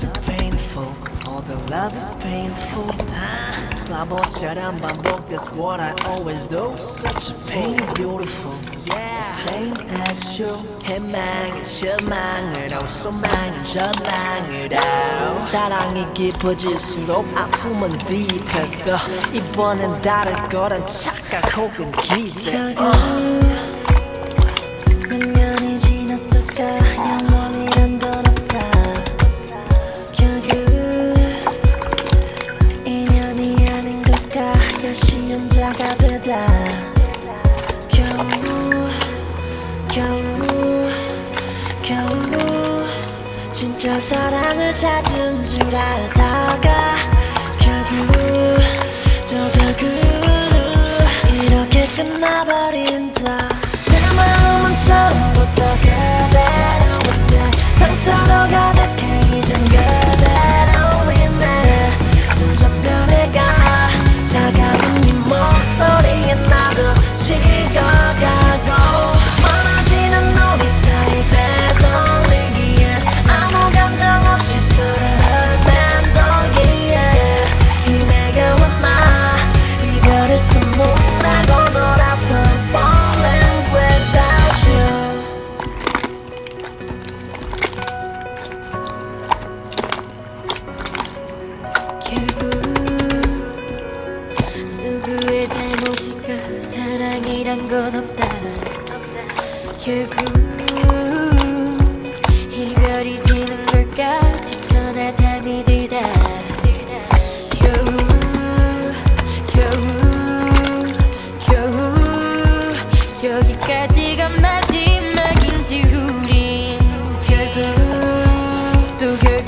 love is painful. All the love is painful. 아, 바보처럼 반복. That's what I always do. Such a pain is beautiful. Yeah. Same as you. 해망은 실망으로 소망은 전망으로. 사랑이 깊어질수록 아픔은 딥해져. 이번엔 다를 거란 착각 혹은 기대. 결국 몇 년이 지났을까 진짜 사랑을 찾은 줄 알다가 결국 잘못일까 사랑이란 건 없다. 결국 이별이 지는 걸까? 지쳐나 잠이 들다. 여기까지가 마지막인지 우린 결국 또 결국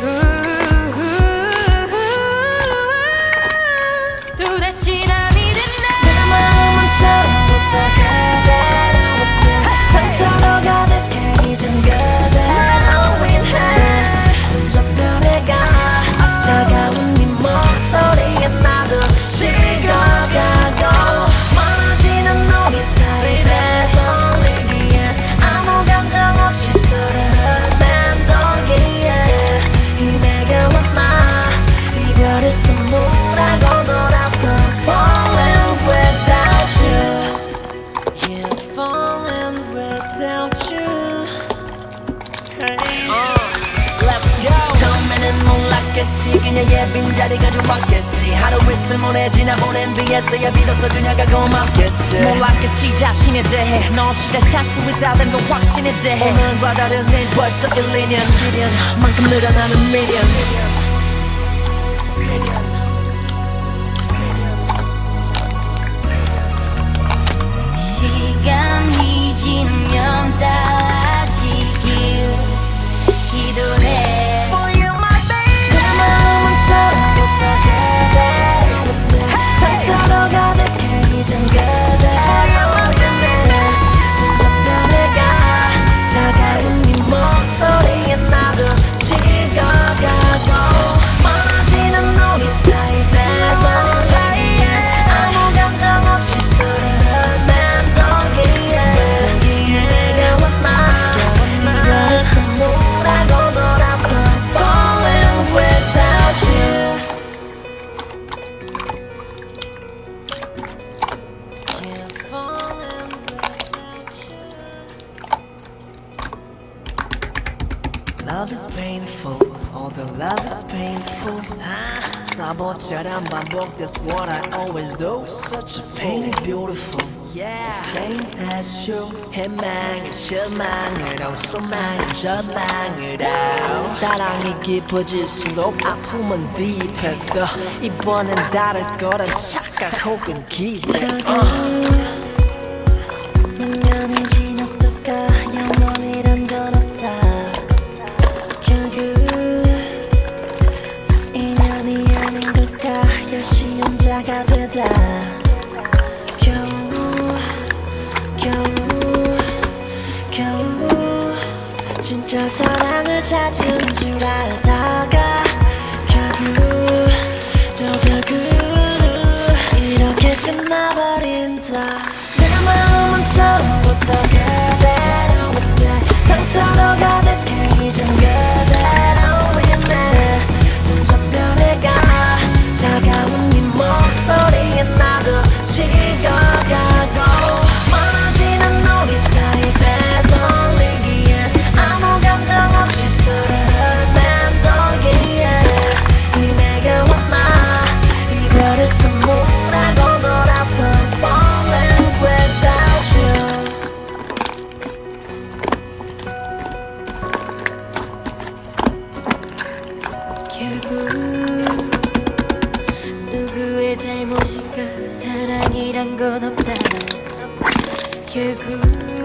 몰랐겠지. 그녀의 빈자리가 좀 바뀌었지. 하루 이틀 보내지나 보낸 뒤에서야 비로소 그녀가 고맙겠지. 몰랐겠지 자신에 대해 넌 진짜 살수 있다는 건 확신에 대해 오늘과 다른 내일 벌써 1, 2년 시련만큼 늘어나는 미련 시간 그 Love is painful, all the love is painful. 아, 바보처럼 반복, that's what I always do. Such a pain is beautiful. Yeah. Same as you. 해망은 실망으로, 소망은 전망으로. 사랑이 깊어질수록 아픔은 딥해져. 이번엔 다를 거란 착각 혹은 기대. 결 진짜 사랑을 찾은 줄 알다가 변한 건 없다. 결국